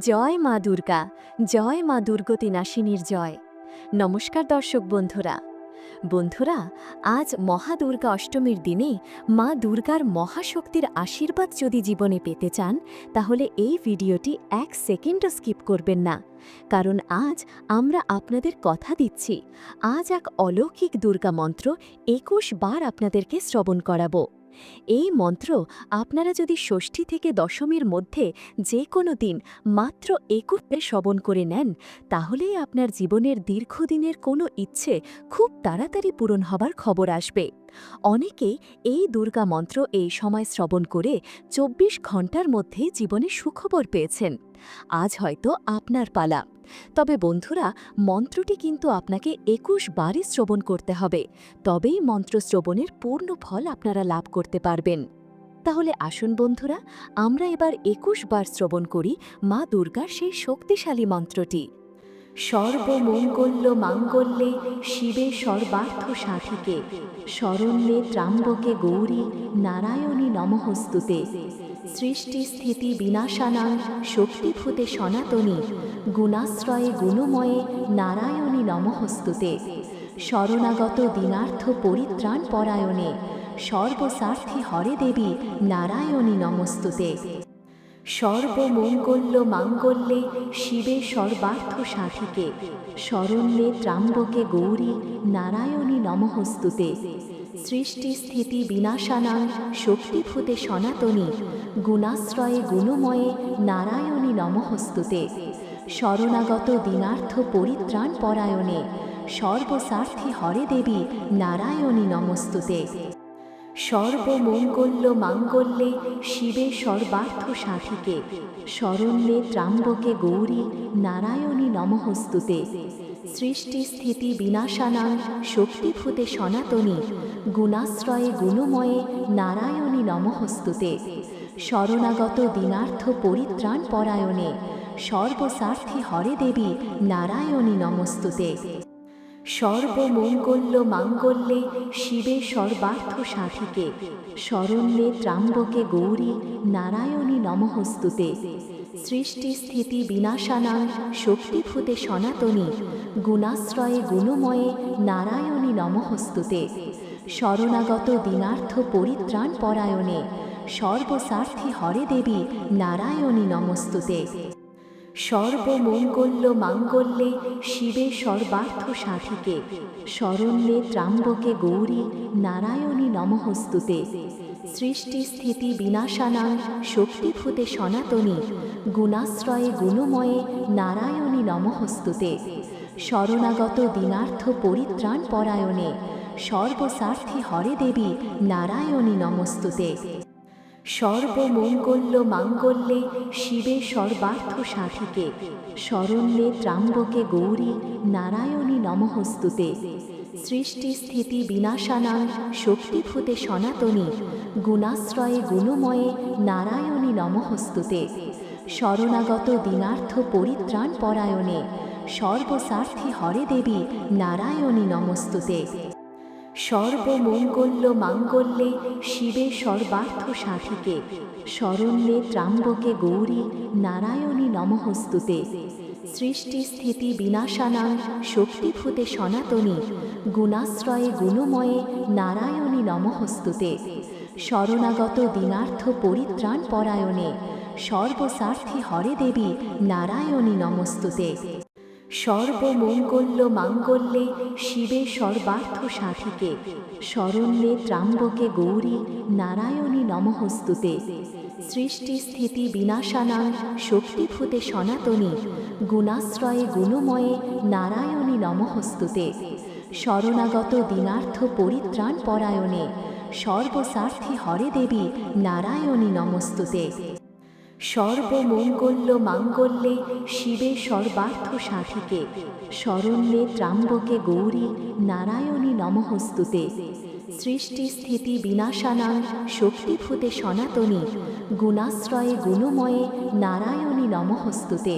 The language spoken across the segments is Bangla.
জয় মা দুর্গা, জয় মা দুর্গতি নাসিনীর জয়। নমস্কার দর্শক বন্ধুরা। বন্ধুরা, আজ মহাদুর্গা অষ্টমীর দিনে মা দুর্গার মহাশক্তির আশীর্বাদ যদি জীবনে পেতে চান, তাহলে এই ভিডিওটি এক সেকেন্ডও স্কিপ করবেন না। কারণ আজ আমরা আপনাদের কথা দিচ্ছি, আজ এক অলৌকিক দুর্গা মন্ত্র একুশ বার আপনাদেরকে শ্রবণ করাবো। এই মন্ত্র আপনারা যদি ষষ্ঠী থেকে দশমীর মধ্যে যে কোনো দিন মাত্র একুশে শবন করে নেন তাহলেই আপনার জীবনের দীর্ঘদিনের কোনো ইচ্ছে খুব তাড়াতাড়ি পূরণ হবার খবর আসবে। অনেকেই এই দুর্গা মন্ত্র এই সময় শ্রবণ করে চব্বিশ ঘণ্টার মধ্যে জীবনে সুখবর পেয়েছেন। আজ হয়তো আপনার পালা। তবে বন্ধুরা, মন্ত্রটি কিন্তু আপনাকে একুশ বারই শ্রবণ করতে হবে। তবেই মন্ত্র শ্রবণের পূর্ণ ফল আপনারা লাভ করতে পারবেন। তাহলে আসুন বন্ধুরা, আমরা এবার একুশ বার শ্রবণ করি মা দুর্গার সেই শক্তিশালী মন্ত্রটি। সর্বমঙ্গল্য মাঙ্গল্যে শিবে সর্বার্থ সাধিকে শরণ্যে ত্রাম্বকে গৌরী নারায়ণী নমহস্তুতে সৃষ্টি স্থিতি বিনাশানাং শক্তিভূতে সনাতনী, গুণাশ্রয়ে গুণময়ে নারায়ণী নমহস্তুতে শরণাগত দিনার্থ পরিত্রাণ পরায়ণে সর্বস্বার্থী হরে দেবী নারায়ণী নমস্তুতে। সর্বমঙ্গল্য মাঙ্গল্যে শিবে সর্বার্থ সাধিকে শরণ্যে ত্রাম্বকে গৌরী নারায়ণী নমহস্তুতে সৃষ্টি স্থিতি বিনাশানাং শক্তিভূতে সনাতনী, গুণাশ্রয়ে গুণময়ে নারায়ণী নমহস্তুতে শরণাগত দিনার্থ পরিত্রাণ পরায়ণে সর্বস্বার্থী হরে দেবী নারায়ণী নমস্তুতে। সর্বমঙ্গল্য মাঙ্গল্যে শিবে সর্বার্থ সাধিকে শরণ্যে ত্রাম্বকে গৌরী নারায়ণী নমহস্তুতে সৃষ্টি স্থিতি বিনাশানাং শক্তিভূতে সনাতনী, গুণাশ্রয়ে গুণময়ে নারায়ণী নমহস্তুতে শরণাগত দিনার্থ পরিত্রাণ পরায়ণে সর্বস্বার্থী হরে দেবী নারায়ণী নমস্তুতে। সর্বমঙ্গল্য মাঙ্গল্যে শিবে সর্বার্থ সাধিকে শরণ্যে ত্রাম্বকে গৌরী নারায়ণী নমহস্তুতে সৃষ্টি স্থিতি বিনাশানাং শক্তিভূতে সনাতনী, গুণাশ্রয়ে গুণময়ে নারায়ণী নমহস্তুতে শরণাগত দিনার্থ পরিত্রাণ পরায়ণে সর্বস্বার্থী হরে দেবী নারায়ণী নমস্তুতে। সর্বমঙ্গল্য মাঙ্গল্যে শিবে সর্বার্থ সাধিকে শরণ্যে ত্রাম্বকে গৌরী নারায়ণী নমহস্তুতে সৃষ্টি স্থিতি বিনাশানাং শক্তিভূতে সনাতনী, গুণাশ্রয়ে গুণময়ে নারায়ণী নমহস্তুতে শরণাগত দিনার্থ পরিত্রাণ পরায়ণে সর্বস্বার্থী হরে দেবী নারায়ণী নমস্তুতে। সর্বমঙ্গল্য মাঙ্গল্যে শিবে সর্বার্থ সাধিকে শরণ্যে ত্রাম্বকে গৌরী নারায়ণী নমহস্তুতে সৃষ্টি স্থিতি বিনাশানাং শক্তিভূতে সনাতনী, গুণাশ্রয়ে গুণময়ে নারায়ণী নমহস্তুতে শরণাগত দিনার্থ পরিত্রাণ পরায়ণে সর্বস্বার্থী হরে দেবী নারায়ণী নমস্তুতে। সর্বমঙ্গল্য মাঙ্গল্যে শিবে সর্বার্থ সাধিকে শরণ্যে ত্রাম্বকে গৌরী নারায়ণী নমহস্তুতে সৃষ্টি স্থিতি বিনাশানাং শক্তিভূতে সনাতনী, গুণাশ্রয়ে গুণময়ে নারায়ণী নমহস্তুতে শরণাগত দিনার্থ পরিত্রাণ পরায়ণে সর্বস্বার্থী হরে দেবী নারায়ণী নমস্তুতে। সর্বমঙ্গল্য মাঙ্গল্যে শিবে সর্বার্থ সাধিকে, শরণ্যে ত্রাম্বকে গৌরী নারায়ণী নমহস্তুতে সৃষ্টি স্থিতি বিনাশানাং শক্তিভূতে সনাতনী, গুণাশ্রয়ে গুণময়ে নারায়ণী নমহস্তুতে শরণাগত দিনার্থ পরিত্রাণ পরায়ণে সর্বস্বার্থী হরে দেবী নারায়ণী নমস্তুতে। সর্বমঙ্গল্য মাঙ্গল্যে শিবে সর্বার্থ সাধিকে, শরণ্যে ত্রাম্বকে গৌরী নারায়ণী নমহস্তুতে সৃষ্টি স্থিতি বিনাশানাং শক্তিভূতে সনাতনী, গুণাশ্রয়ে গুণময়ে নারায়ণী নমহস্তুতে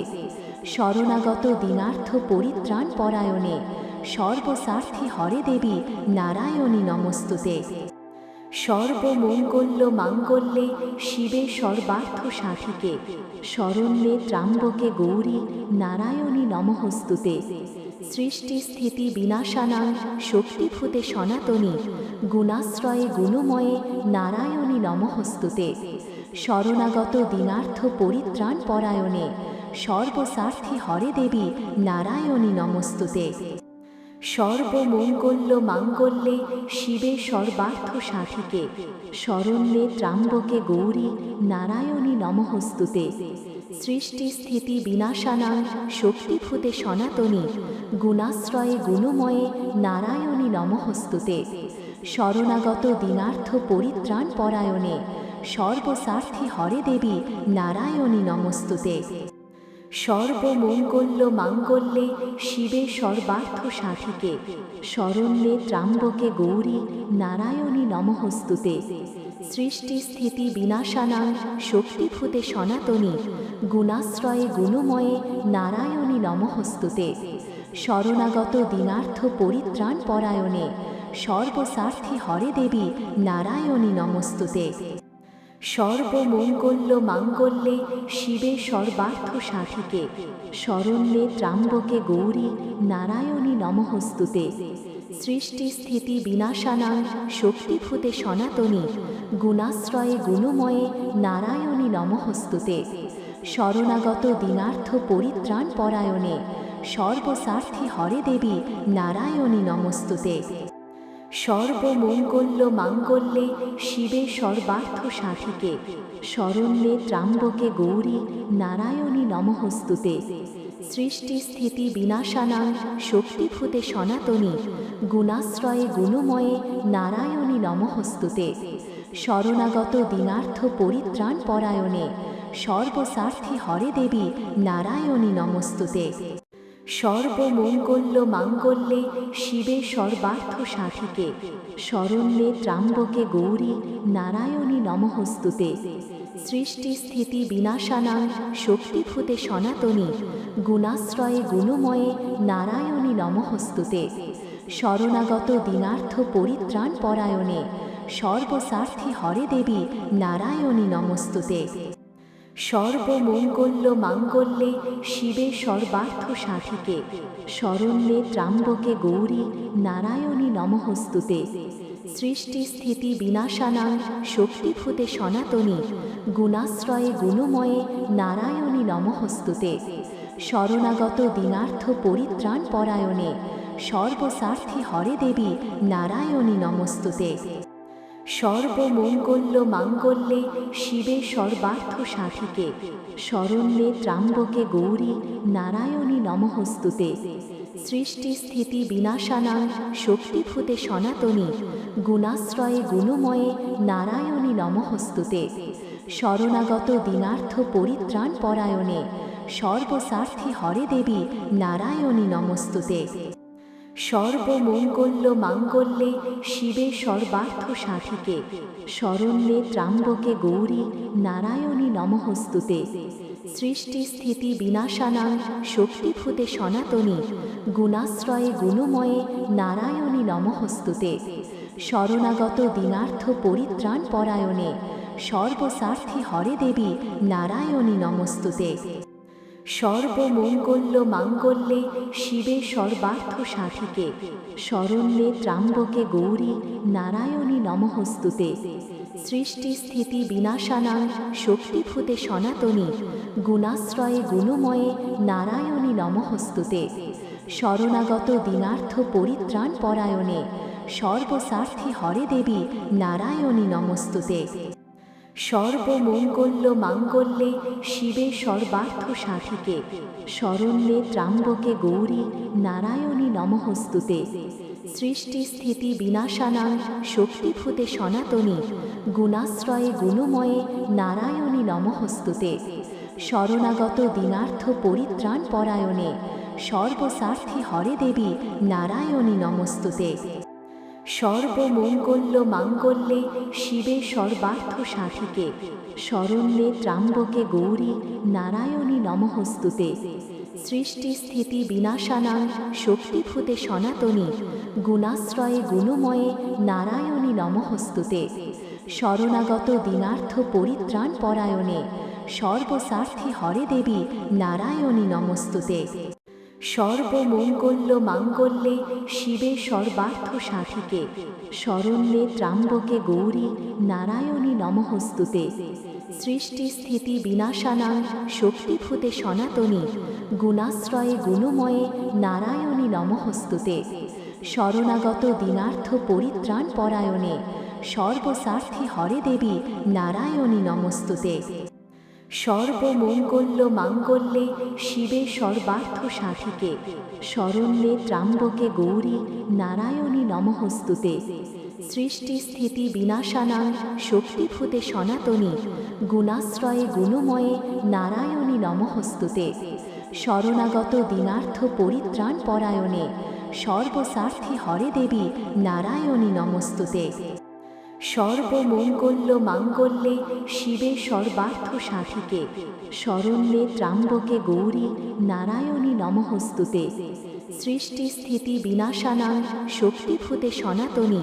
শরণাগত দিনার্থ পরিত্রাণ পরায়ণে সর্বস্বার্থী হরে দেবী নারায়ণী নমস্তুতে। সর্বমঙ্গল্য মাঙ্গল্যে শিবে সর্বার্থ সাধিকে শরণ্যে ত্রাম্বকে গৌরী নারায়ণী নমহস্তুতে সৃষ্টি স্থিতি বিনাশানাং শক্তিভূতে সনাতনী, গুণাশ্রয়ে গুণময়ে নারায়ণী নমহস্তুতে শরণাগত দিনার্থ পরিত্রাণ পরায়ণে সর্বস্বার্থী হরে দেবী নারায়ণী নমস্তুতে। সর্বমঙ্গল্য মাঙ্গল্যে শিবে সর্বার্থ সাধিকে, শরণ্যে ত্রাম্বকে গৌরী নারায়ণী নমহস্তুতে সৃষ্টি স্থিতি বিনাশানাং শক্তিভূতে সনাতনী, গুণাশ্রয়ে গুণময়ে নারায়ণী নমহস্তুতে শরণাগত দিনার্থ পরিত্রাণ পরায়ণে সর্বস্বার্থী হরে দেবী নারায়ণী নমস্তুতে। সর্বমঙ্গল্য মাঙ্গল্যে শিবে সর্বার্থ সাধিকে শরণ্যে ত্রাম্বকে গৌরী নারায়ণী নমহস্তুতে সৃষ্টি স্থিতি বিনাশানাং শক্তিভূতে সনাতনী, গুণাশ্রয়ে গুণময়ে নারায়ণী নমহস্তুতে শরণাগত দিনার্থ পরিত্রাণ পরায়ণে সর্বস্বার্থী হরে দেবী নারায়ণী নমস্তুতে। সর্বমঙ্গল্য মাঙ্গল্যে শিবে সর্বার্থ সাধিকে শরণ্যে ত্রাম্বকে গৌরী নারায়ণী নমহস্তুতে সৃষ্টি স্থিতি বিনাশানাং শক্তিভূতে সনাতনী, গুণাশ্রয়ে গুণময়ে নারায়ণী নমহস্তুতে শরণাগত দিনার্থ পরিত্রাণ পরায়ণে সর্বস্বার্থী হরে দেবী নারায়ণী নমস্তুতে। সর্বমঙ্গল্য মাঙ্গল্যে শিবে সর্বার্থ সাধিকে শরণ্যে ত্রাম্বকে গৌরী নারায়ণী নমহস্তুতে সৃষ্টি স্থিতি বিনাশানাং, শক্তিভূতে সনাতনী, গুণাশ্রয়ে গুণময়ে নারায়ণী নমহস্তুতে শরণাগত দিনার্থ পরিত্রাণ পরায়ণে সর্বস্বার্থী হরে দেবী নারায়ণী নমস্তুতে। সর্বমঙ্গল্য মাঙ্গল্যে শিবে সর্বার্থ সাধিকে শরণ্যে ত্রাম্বকে গৌরী নারায়ণী নমহস্তুতে সৃষ্টি স্থিতি বিনাশানাং শক্তিভূতে সনাতনী, গুণাশ্রয়ে গুণময়ে নারায়ণী নমহস্তুতে শরণাগত দিনার্থ পরিত্রাণ পরায়ণে সর্বস্বার্থী হরে দেবী নারায়ণী নমস্তুতে। সর্বমঙ্গল্য মাঙ্গল্যে শিবে সর্বার্থ সাধিকে শরণ্যে ত্রাম্বকে গৌরী নারায়ণী নমহস্তুতে সৃষ্টি স্থিতি বিনাশানাং শক্তিভূতে সনাতনী, গুণাশ্রয়ে গুণময়ে নারায়ণী নমহস্তুতে শরণাগত দিনার্থ পরিত্রাণ পরায়ণে সর্বস্বার্থী হরে দেবী নারায়ণী নমস্তুতে। সর্বমঙ্গল্য মাঙ্গল্যে শিবে সর্বার্থ সাধিকে শরণ্যে ত্রাম্বকে গৌরী নারায়ণী নমহস্তুতে সৃষ্টি স্থিতি বিনাশানাং শক্তিভূতে সনাতনী, গুণাশ্রয়ে গুণময়ে নারায়ণী নমহস্তুতে শরণাগত দিনার্থ পরিত্রাণ পরায়ণে সর্বস্বার্থী হরে দেবী নারায়ণী নমস্তুতে। সর্বমঙ্গল্য মাঙ্গল্যে শিবে সর্বার্থ সাধিকে শরণ্যে ত্রাম্বকে গৌরী নারায়ণী নমহস্তুতে সৃষ্টি স্থিতি বিনাশানাং শক্তিভূতে সনাতনী, গুণাশ্রয়ে গুণময়ে নারায়ণী নমহস্তুতে শরণাগত দিনার্থ পরিত্রাণ পরায়ণে সর্বস্বার্থী হরে দেবী নারায়ণী নমস্তুতে। সর্বমঙ্গল্য মাঙ্গল্যে শিবে সর্বার্থ সাধিকে শরণ্যে ত্রাম্বকে গৌরী নারায়ণী নমহস্তুতে সৃষ্টি স্থিতি বিনাশানাং শক্তিভূতে সনাতনী, গুণাশ্রয়ে গুণময়ে নারায়ণী নমহস্তুতে শরণাগত দিনার্থ পরিত্রাণ পরায়ণে সর্বস্বার্থী হরে দেবী নারায়ণী নমস্তুতে। সর্বমঙ্গল্য মাঙ্গল্যে শিবে সর্বার্থ সাধিকে শরণ্যে ত্রাম্বকে গৌরী নারায়ণী নমহস্তুতে সৃষ্টি স্থিতি বিনাশানাং শক্তিভূতে সনাতনী, গুণাশ্রয়ে গুণময়ে নারায়ণী নমহস্তুতে শরণাগত দিনার্থ পরিত্রাণ পরায়ণে সর্বস্বার্থী হরে দেবী নারায়ণী নমস্তুতে। সর্বমঙ্গল্য মাঙ্গল্যে শিবে সর্বার্থ সাধিকে শরণ্যে ত্রাম্বকে গৌরী নারায়ণী নমহস্তুতে সৃষ্টি স্থিতি বিনাশানাং শক্তিভূতে সনাতনী, গুণাশ্রয়ে গুণময়ে নারায়ণী নমহস্তুতে শরণাগত দিনার্থ পরিত্রাণ পরায়ণে সর্বস্বার্থী হরে দেবী নারায়ণী নমস্তুতে। সর্বমঙ্গল্য মাঙ্গল্যে শিবে সর্বার্থ সাধিকে শরণ্যে ত্রাম্বকে গৌরী নারায়ণী নমহস্তুতে সৃষ্টি স্থিতি বিনাশানাং শক্তিভূতে সনাতনী, গুণাশ্রয়ে গুণময়ে নারায়ণী নমহস্তুতে শরণাগত দিনার্থ পরিত্রাণ পরায়ণে সর্বস্বার্থী হরে দেবী নারায়ণী নমস্তুতে। সর্বমঙ্গল্য মাঙ্গল্যে শিবে সর্বার্থ সাধিকে শরণ্যে ত্রাম্বকে গৌরী নারায়ণী নমহস্তুতে সৃষ্টি স্থিতি বিনাশানাং শক্তিভূতে সনাতনী, গুণাশ্রয়ে গুণময়ে নারায়ণী নমহস্তুতে শরণাগত দিনার্থ পরিত্রাণ পরায়ণে সর্বস্বার্থী হরে দেবী নারায়ণী নমস্তুতে। সর্বমঙ্গল্য মাঙ্গল্যে শিবে সর্বার্থ সাধিকে শরণ্যে ত্রাম্বকে গৌরী নারায়ণী নমহস্তুতে সৃষ্টি স্থিতি বিনাশানাং শক্তিভূতে সনাতনী,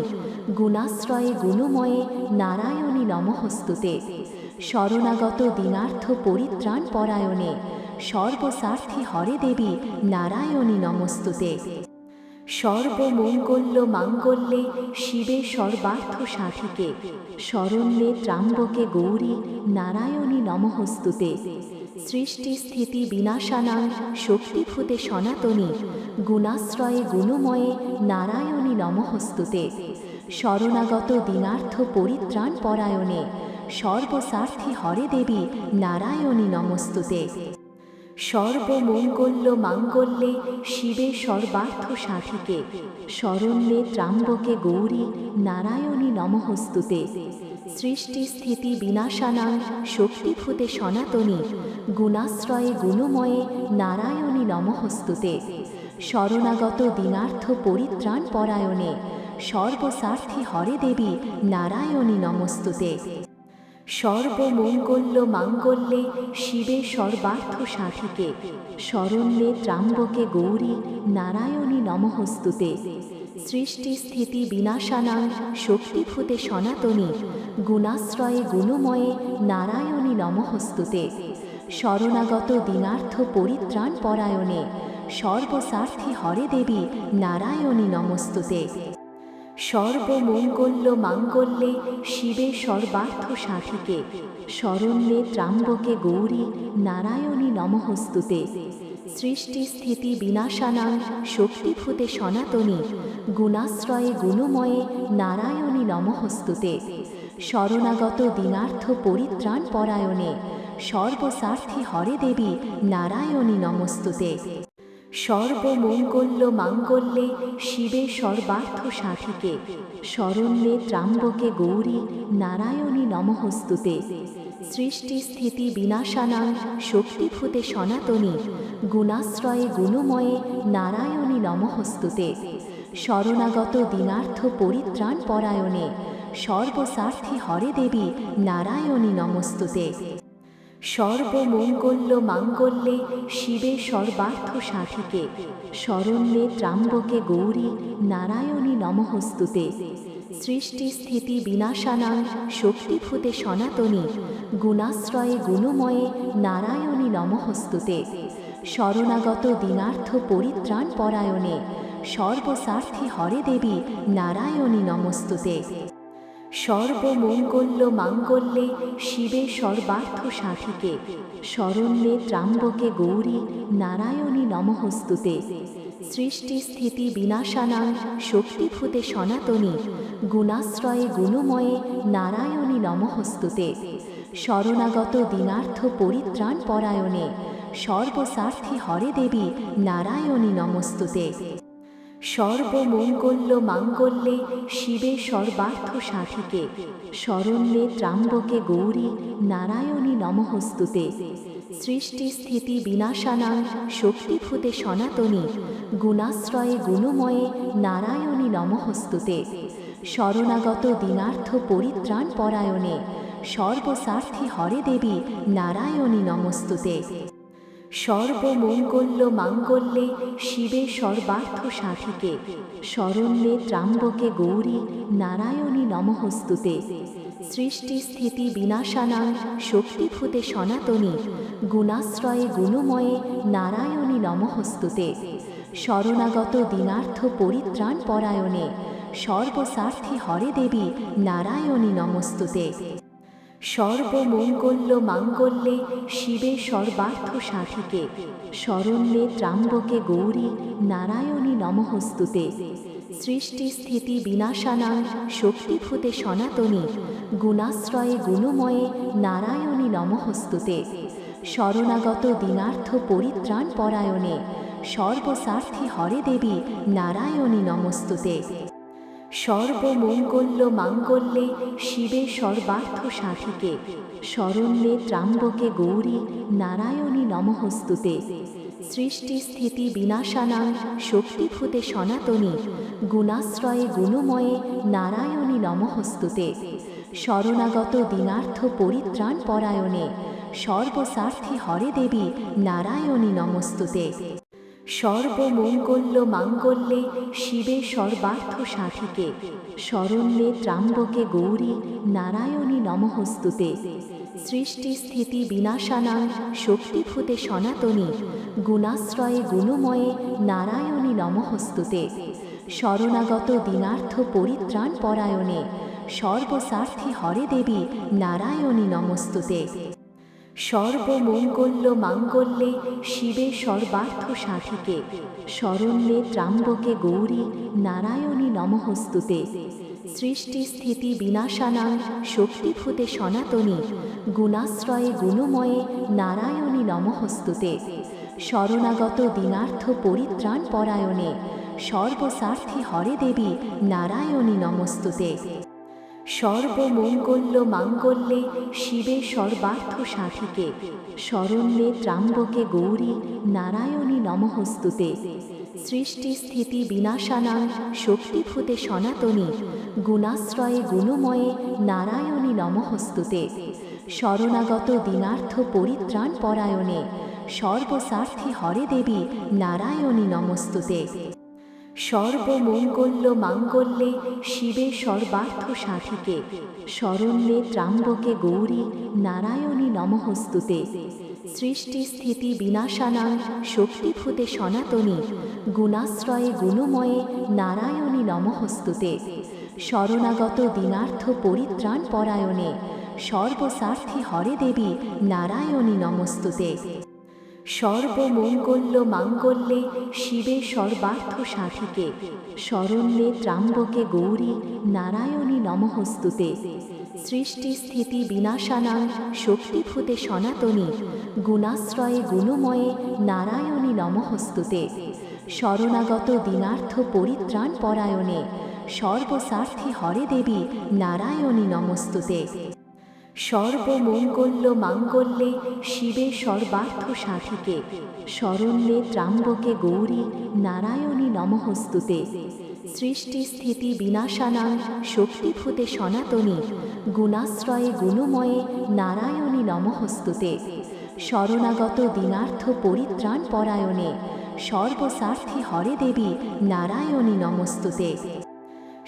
গুণাশ্রয়ে গুণময়ে নারায়ণী নমহস্তুতে শরণাগত দিনার্থ পরিত্রাণ পরায়ণে সর্বস্বার্থী হরে দেবী নারায়ণী নমস্তুতে। সর্বমঙ্গল্য মাঙ্গল্যে শিবে সর্বার্থ সাধিকে শরণ্যে ত্রাম্বকে গৌরী নারায়ণী নমহস্তুতে সৃষ্টি স্থিতি বিনাশানাং শক্তিভূতে সনাতনী, গুণাশ্রয়ে গুণময়ে নারায়ণী নমহস্তুতে শরণাগত দিনার্থ পরিত্রাণ পরায়ণে সর্বস্বার্থী হরে দেবী নারায়ণী নমস্তুতে। সর্বমঙ্গল্য মাঙ্গল্যে শিবে সর্বার্থ সাধিকে শরণ্যে ত্রাম্বকে গৌরী নারায়ণী নমহস্তুতে সৃষ্টি স্থিতি বিনাশানাং শক্তিভূতে সনাতনী, গুণাশ্রয়ে গুণময়ে নারায়ণী নমহস্তুতে শরণাগত দিনার্থ পরিত্রাণ পরায়ণে সর্বস্বার্থী হরে দেবী নারায়ণী নমস্তুতে। সর্বমঙ্গল্য মাঙ্গল্যে শিবে সর্বার্থ সাধিকে শরণ্যে ত্রাম্বকে গৌরী নারায়ণী নমহস্তুতে সৃষ্টি স্থিতি বিনাশানাং শক্তিভূতে সনাতনী, গুণাশ্রয়ে গুণময়ে নারায়ণী নমহস্তুতে শরণাগত দিনার্থ পরিত্রাণ পরায়ণে সর্বস্বার্থী হরে দেবী নারায়ণী নমস্তুতে। সর্বমঙ্গল্য মাঙ্গল্যে শিবে সর্বার্থ সাধিকে শরণ্যে ত্রাম্বকে গৌরী নারায়ণী নমহস্তুতে সৃষ্টি স্থিতি বিনাশানাং শক্তিভূতে সনাতনী, গুণাশ্রয়ে গুণময়ে নারায়ণী নমহস্তুতে শরণাগত দিনার্থ পরিত্রাণ পরায়ণে সর্বস্বার্থী হরে দেবী নারায়ণী নমস্তুতে। সর্বমঙ্গল্য মাঙ্গল্যে শিবে সর্বার্থ সাধিকে শরণ্যে ত্রাম্বকে গৌরী নারায়ণী নমহস্তুতে সৃষ্টি স্থিতি বিনাশানাং শক্তিভূতে সনাতনী, গুণাশ্রয়ে গুণময়ে নারায়ণী নমহস্তুতে শরণাগত দিনার্থ পরিত্রাণ পরায়ণে সর্বস্বার্থী হরে দেবী নারায়ণী নমস্তুতে। সর্বমঙ্গল্য মাঙ্গল্যে শিবে সর্বার্থ সাধিকে শরণ্যে ত্রাম্বকে গৌরী নারায়ণী নমহস্তুতে সৃষ্টি স্থিতি বিনাশানাং শক্তিভূতে সনাতনী, গুণাশ্রয়ে গুণময়ে নারায়ণী নমহস্তুতে শরণাগত দিনার্থ পরিত্রাণ পরায়ণে সর্বস্বার্থী হরে দেবী নারায়ণী নমস্তুতে। সর্বমঙ্গল্য মাঙ্গল্যে শিবে সর্বার্থ সাধিকে শরণ্যে ত্রাম্বকে গৌরী নারায়ণী নমহস্তুতে সৃষ্টি স্থিতি বিনাশানাং শক্তিভূতে সনাতনী, গুণাশ্রয়ে গুণময়ে নারায়ণী নমহস্তুতে শরণাগত দিনার্থ পরিত্রাণ পরায়ণে সর্বস্বার্থী হরে দেবী নারায়ণী নমস্তুতে। সর্বমঙ্গল্য মাঙ্গল্যে শিবে সর্বার্থ সাধিকে শরণ্যে ত্রাম্বকে গৌরী নারায়ণী নমহস্তুতে সৃষ্টি স্থিতি বিনাশানাং শক্তিভূতে সনাতনী, গুণাশ্রয়ে গুণময়ে নারায়ণী নমহস্তুতে শরণাগত দিনার্থ পরিত্রাণ পরায়ণে সর্বস্বার্থী হরে দেবী নারায়ণী নমস্তুতে। সর্বমঙ্গল্য মাঙ্গল্যে শিবে সর্বার্থ সাধিকে শরণ্যে ত্রাম্বকে গৌরী নারায়ণী নমহস্তুতে সৃষ্টি স্থিতি বিনাশানাং শক্তিভূতে সনাতনী, গুণাশ্রয়ে গুণময়ে নারায়ণী নমহস্তুতে শরণাগত দিনার্থ পরিত্রাণ পরায়ণে সর্বস্বার্থী হরে দেবী নারায়ণী নমস্তুতে। সর্বমঙ্গল্য মাঙ্গল্যে শিবে সর্বার্থ সাধিকে শরণ্যে ত্রাম্বকে গৌরী নারায়ণী নমহস্তুতে সৃষ্টি স্থিতি বিনাশানাং শক্তিভূতে সনাতনী, গুণাশ্রয়ে গুণময়ে নারায়ণী নমহস্তুতে শরণাগত দিনার্থ পরিত্রাণ পরায়ণে সর্বস্বার্থী হরে দেবী নারায়ণী নমস্তুতে। সর্বমঙ্গল্য মাঙ্গল্যে শিবে সর্বার্থ সাধিকে শরণ্যে ত্রাম্বকে গৌরী নারায়ণী নমহস্তুতে সৃষ্টি স্থিতি বিনাশানাং, শক্তিভূতে সনাতনী, গুণাশ্রয়ে গুণময়ে নারায়ণী নমহস্তুতে শরণাগত দিনার্থ পরিত্রাণ পরায়ণে সর্বস্বার্থী হরে দেবী নারায়ণী নমস্তুতে। সর্বমঙ্গল্য মাঙ্গল্যে শিবে সর্বার্থ সাধিকে শরণ্যে ত্রাম্বকে গৌরী নারায়ণী নমহস্তুতে সৃষ্টি স্থিতি বিনাশানাং শক্তিভূতে সনাতনী, গুণাশ্রয়ে গুণময়ে নারায়ণী নমহস্তুতে শরণাগত দিনার্থ পরিত্রাণ পরায়ণে সর্বস্বার্থী হরে দেবী নারায়ণী নমস্তুতে। সর্বমঙ্গল্য মাঙ্গল্যে শিবে সর্বার্থ সাধিকে শরণ্যে ত্রাম্বকে গৌরী নারায়ণী নমহস্তুতে সৃষ্টি স্থিতি বিনাশানাং শক্তিভূতে সনাতনী, গুণাশ্রয়ে গুণময়ে নারায়ণী নমহস্তুতে শরণাগত দিনার্থ পরিত্রাণ পরায়ণে সর্বস্বার্থী হরে দেবী নারায়ণী নমস্তুতে। সর্বমঙ্গল্য মাঙ্গল্যে শিবে সর্বার্থ সাধিকে শরণ্যে ত্রাম্বকে গৌরী নারায়ণী নমহস্তুতে সৃষ্টি স্থিতি বিনাশানাং শক্তিভূতে সনাতনী, গুণাশ্রয়ে গুণময়ে নারায়ণী নমহস্তুতে শরণাগত দিনার্থ পরিত্রাণ পরায়ণে সর্বস্বার্থী হরে দেবী নারায়ণী নমস্তুতে। সর্বমঙ্গল্য মাঙ্গল্যে শিবে সর্বার্থ সাধিকে শরণ্যে ত্রাম্বকে গৌরী নারায়ণী নমহস্তুতে সৃষ্টি স্থিতি বিনাশানাং শক্তিভূতে সনাতনী, গুণাশ্রয়ে গুণময়ে নারায়ণী নমহস্তুতে শরণাগত দিনার্থ পরিত্রাণ পরায়ণে সর্বস্বার্থী হরে দেবী নারায়ণী নমস্তুতে। সর্বমঙ্গল্য মাঙ্গল্যে শিবে সর্বার্থ সাধিকে শরণ্যে ত্রাম্বকে গৌরী নারায়ণী নমহস্তুতে সৃষ্টি স্থিতি বিনাশানাং শক্তিভূতে সনাতনী, গুণাশ্রয়ে গুণময়ে নারায়ণী নমহস্তুতে শরণাগত দিনার্থ পরিত্রাণ পরায়ণে সর্বস্বার্থী হরে দেবী নারায়ণী নমস্তুতে। সর্বমঙ্গল্য মাঙ্গল্যে শিবে সর্বার্থ সাধিকে শরণ্যে ত্রাম্বকে গৌরী নারায়ণী নমহস্তুতে সৃষ্টি স্থিতি বিনাশানাং শক্তিভূতে সনাতনী, গুণাশ্রয়ে গুণময়ে নারায়ণী নমহস্তুতে শরণাগত দিনার্থ পরিত্রাণ পরায়ণে সর্বস্বার্থী হরে দেবী নারায়ণী নমস্তুতে।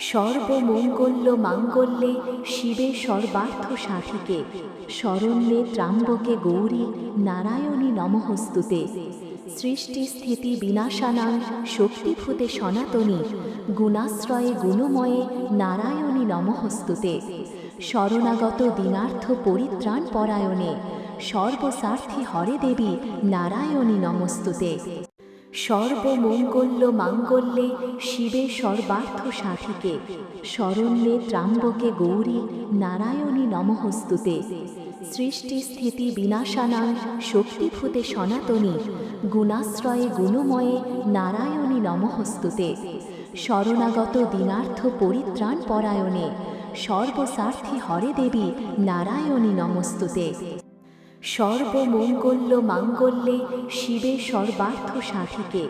সর্বমঙ্গল্য মাঙ্গল্যে শিবে সর্বার্থ সাধিকে শরণ্যে ত্রাম্বকে গৌরী নারায়ণী নমহস্তুতে সৃষ্টি স্থিতি বিনাশানাং শক্তিভূতে সনাতনী, গুণাশ্রয়ে গুণময়ে নারায়ণী নমহস্তুতে শরণাগত দিনার্থ পরিত্রাণ পরায়ণে সর্বস্বার্থী হরে দেবী নারায়ণী নমস্তুতে। সর্বমঙ্গল্য মাঙ্গল্যে শিবে সর্বার্থ সাধিকে শরণ্যে ত্রাম্বকে গৌরী নারায়ণী নমহস্তুতে সৃষ্টি স্থিতি বিনাশানাং, শক্তিভূতে সনাতনী, গুণাশ্রয়ে গুণময়ে নারায়ণী নমহস্তুতে শরণাগত দিনার্থ পরিত্রাণ পরায়ণে সর্বস্বার্থী হরে দেবী নারায়ণী নমস্তুতে। সর্বমঙ্গল্য মাঙ্গল্যে শিবে সর্বার্থ সাধিকে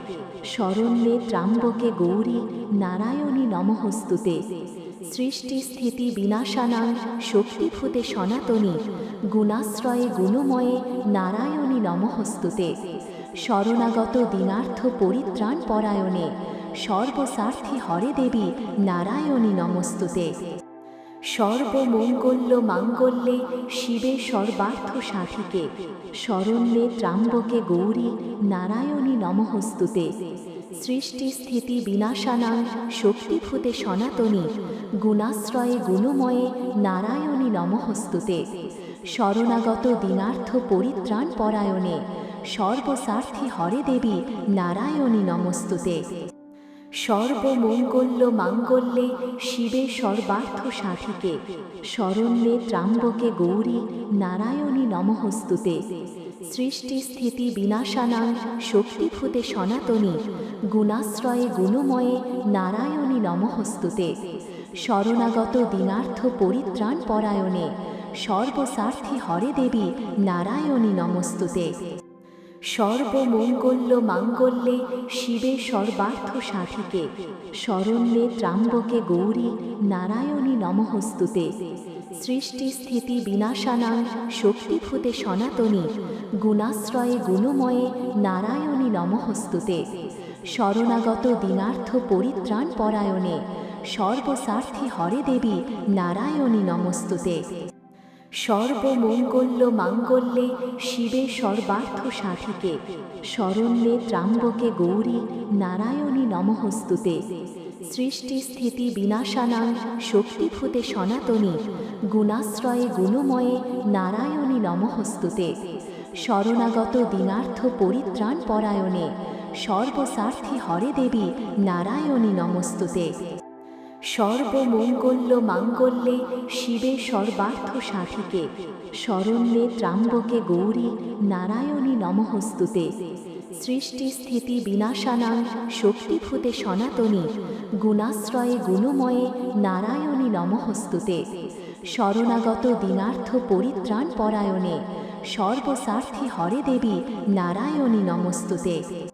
শরণ্যে ত্রাম্বকে গৌরী নারায়ণী নমহস্তুতে সৃষ্টি স্থিতি বিনাশানাং, শক্তিভূতে সনাতনী, গুণাশ্রয়ে গুণময়ে নারায়ণী নমহস্তুতে শরণাগত দিনার্থ পরিত্রাণ পরায়ণে সর্বস্বার্থী হরে দেবী নারায়ণী নমস্তুতে। সর্বমঙ্গল্য মাঙ্গল্যে শিবে সর্বার্থ সাধিকে শরণ্যে ত্রাম্বকে গৌরী নারায়ণী নমহস্তুতে সৃষ্টি স্থিতি বিনাশানাং শক্তিভূতে সনাতনী, গুণাশ্রয়ে গুণময়ে নারায়ণী নমহস্তুতে শরণাগত দিনার্থ পরিত্রাণ পরায়ণে সর্বস্বার্থী হরে দেবী নারায়ণী নমস্তুতে। সর্বমঙ্গল্য মাঙ্গল্যে শিবে সর্বার্থ সাধিকে শরণ্যে ত্রাম্বকে গৌরী নারায়ণী নমহস্তুতে সৃষ্টি স্থিতি বিনাশানাং, শক্তিভূতে সনাতনী, গুণাশ্রয়ে গুণময়ে নারায়ণী নমহস্তুতে শরণাগত দিনার্থ পরিত্রাণ পরায়ণে সর্বস্বার্থী হরে দেবী নারায়ণী নমস্তুতে। সর্বমঙ্গল্য মাঙ্গল্যে শিবে সর্বার্থ সাধিকে শরণ্যে ত্রাম্বকে গৌরী নারায়ণী নমহস্তুতে সৃষ্টি স্থিতি বিনাশানাং, শক্তিভূতে সনাতনী, গুণাশ্রয়ে গুণময়ে নারায়ণী নমহস্তুতে শরণাগত দিনার্থ পরিত্রাণ পরায়ণে সর্বস্বার্থী হরে দেবী নারায়ণী নমস্তুতে। সর্বমঙ্গল্য মাঙ্গল্যে শিবে সর্বার্থ সাধিকে শরণ্যে ত্রাম্বকে গৌরী নারায়ণী নমহস্তুতে সৃষ্টি স্থিতি বিনাশানাং শক্তিভূতে সনাতনী, গুণাশ্রয়ে গুণময়ে নারায়ণী নমহস্তুতে শরণাগত দিনার্থ পরিত্রাণ পরায়ণে সর্বস্বার্থী হরে দেবী নারায়ণী নমস্তুতে। সর্বমঙ্গল্য মাঙ্গল্যে শিবে সর্বার্থ সাধিকে শরণ্যে ত্রাম্বকে গৌরী নারায়ণী নমহস্তুতে সৃষ্টি স্থিতি বিনাশানাং, শক্তিভূতে সনাতনী, গুণাশ্রয়ে গুণময়ে নারায়ণী নমহস্তুতে শরণাগত দিনার্থ পরিত্রাণ পরায়ণে সর্বস্বার্থী হরে দেবী নারায়ণী নমস্তুতে।